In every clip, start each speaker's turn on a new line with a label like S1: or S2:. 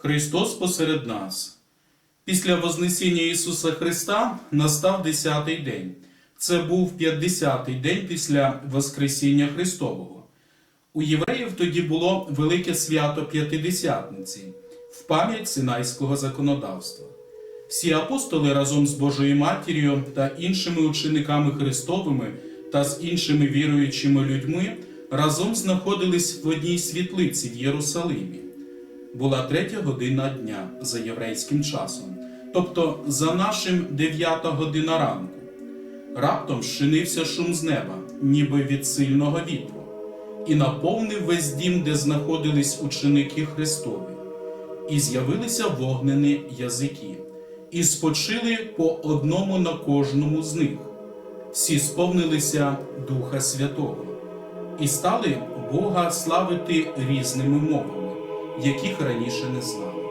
S1: Христос посеред нас. Після Вознесіння Ісуса Христа настав 10-й день. Це був 50-й день після Воскресіння Христового. У євреїв тоді було велике свято П'ятидесятниці в пам'ять Синайського законодавства. Всі апостоли разом з Божою Матір'ю та іншими учениками Христовими та з іншими віруючими людьми разом знаходились в одній світлиці в Єрусалимі. Була третя година дня за єврейським часом, тобто за нашим дев'ята година ранку. Раптом щинився шум з неба, ніби від сильного вітру, і наповнив весь дім, де знаходились ученики Христові, і з'явилися вогнені язики, і спочили по одному на кожному з них. Всі сповнилися Духа Святого і стали Бога славити різними мовами, яких раніше не знали.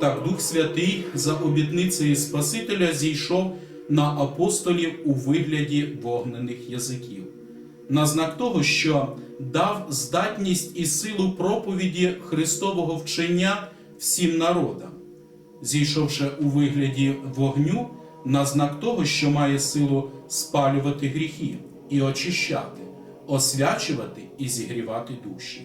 S1: Так Дух Святий за обітницею Спасителя зійшов на апостолів у вигляді вогнених язиків, на знак того, що дав здатність і силу проповіді Христового вчення всім народам, зійшовши у вигляді вогню, на знак того, що має силу спалювати гріхи і очищати, освячувати і зігрівати душі.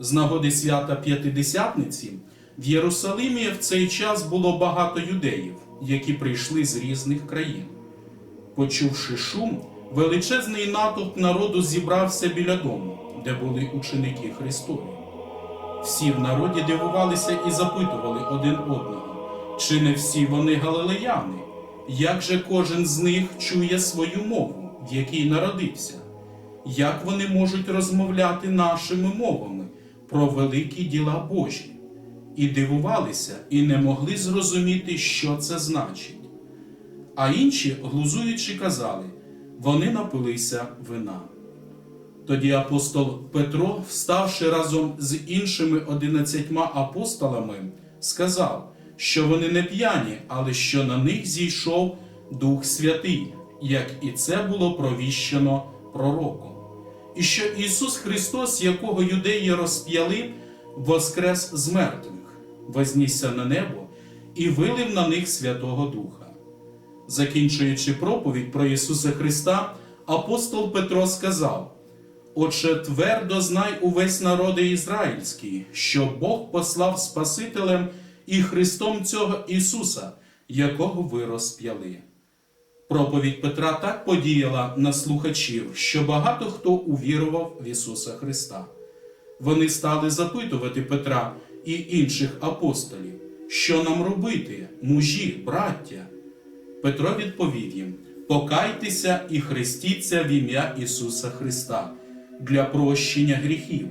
S1: З нагоди свята П'ятидесятниці в Єрусалимі в цей час було багато юдеїв, які прийшли з різних країн. Почувши шум, величезний натовп народу зібрався біля дому, де були ученики Христові. Всі в народі дивувалися і запитували один одного, чи не всі вони галилеяни, як же кожен з них чує свою мову, в якій народився, як вони можуть розмовляти нашими мовами про великі діла Божі, і дивувалися, і не могли зрозуміти, що це значить. А інші, глузуючи, казали, вони напилися вина. Тоді апостол Петро, вставши разом з іншими одинадцятьма апостолами, сказав, що вони не п'яні, але що на них зійшов Дух Святий, як і це було провіщено пророком. І що Ісус Христос, якого юдеї розп'яли, воскрес з мертвих, вознісся на небо і вилив на них Святого Духа. Закінчуючи проповідь про Ісуса Христа, апостол Петро сказав: Отже, твердо знай увесь народи ізраїльський, що Бог послав Спасителем і Христом цього Ісуса, якого ви розп'яли. Проповідь Петра так подіяла на слухачів, що багато хто увірував в Ісуса Христа. Вони стали запитувати Петра і інших апостолів, що нам робити, мужі, браття. Петро відповів їм: Покайтеся і хрестіться в ім'я Ісуса Христа для прощення гріхів,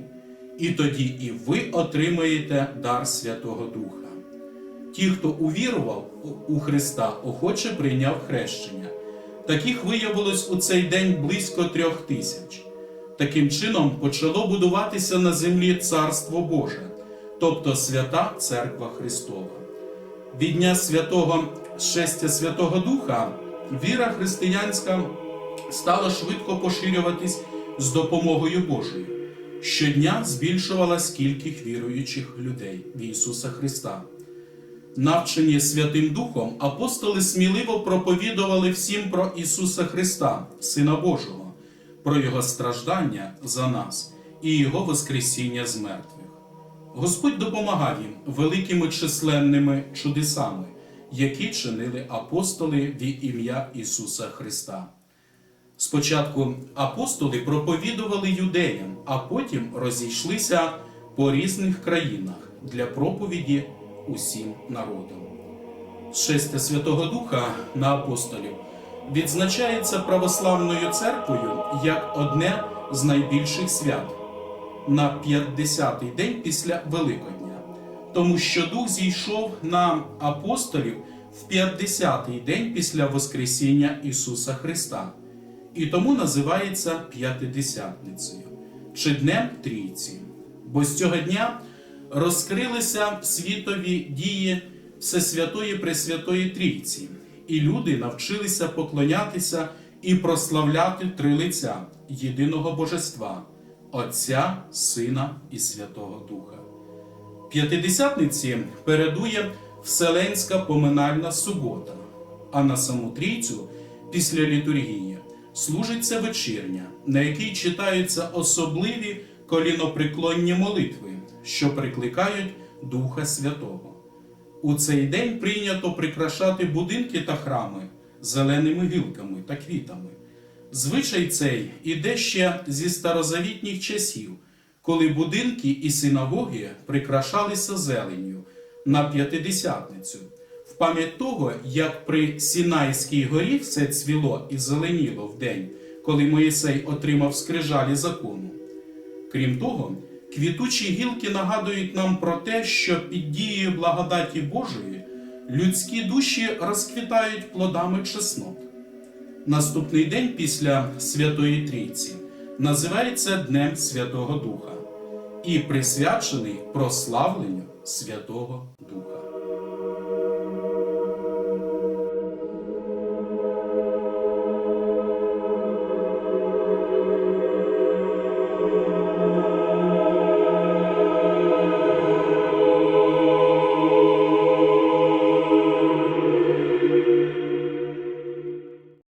S1: і тоді і ви отримаєте дар Святого Духа. Ті, хто увірував у Христа, охоче прийняв хрещення. Таких виявилось у цей день близько трьох тисяч. Таким чином почало будуватися на землі Царство Боже, тобто свята Церква Христова. Від Дня святого Шестя Святого Духа віра християнська стала швидко поширюватись з допомогою Божою. Щодня збільшувалась кількість віруючих людей в Ісуса Христа. Навчені Святим Духом, апостоли сміливо проповідували всім про Ісуса Христа, Сина Божого, про Його страждання за нас і Його Воскресіння з мертвих. Господь допомагав їм великими численними чудесами, які чинили апостоли в ім'я Ісуса Христа. Спочатку апостоли проповідували юдеям, а потім розійшлися по різних країнах для проповіді усім народам. Шестя Святого Духа на апостолів відзначається православною церквою як одне з найбільших свят на 50-й день після Великодня, тому що Дух зійшов на апостолів в 50-й день після Воскресіння Ісуса Христа, і тому називається П'ятидесятницею чи Днем Трійці. Бо з цього дня розкрилися світові дії Всесвятої Пресвятої Трійці, і люди навчилися поклонятися і прославляти три лиця єдиного Божества Отця, Сина і Святого Духа. П'ятидесятниці передує Вселенська поминальна субота, а на саму трійцю після літургії служиться вечірня, на якій читаються особливі коліноприклонні молитви, що прикликають Духа Святого. У цей день прийнято прикрашати будинки та храми зеленими гілками та квітами. Звичай цей іде ще зі старозавітніх часів, коли будинки і синагоги прикрашалися зеленню на п'ятидесятницю, в пам'ять того, як при Сінайській горі все цвіло і зеленіло в день, коли Моїсей отримав скрижалі закону. Крім того, квітучі гілки нагадують нам про те, що під дією благодаті Божої людські душі розквітають плодами чеснот. Наступний день після Святої Трійці називається Днем Святого Духа і присвячений прославленню Святого Духа.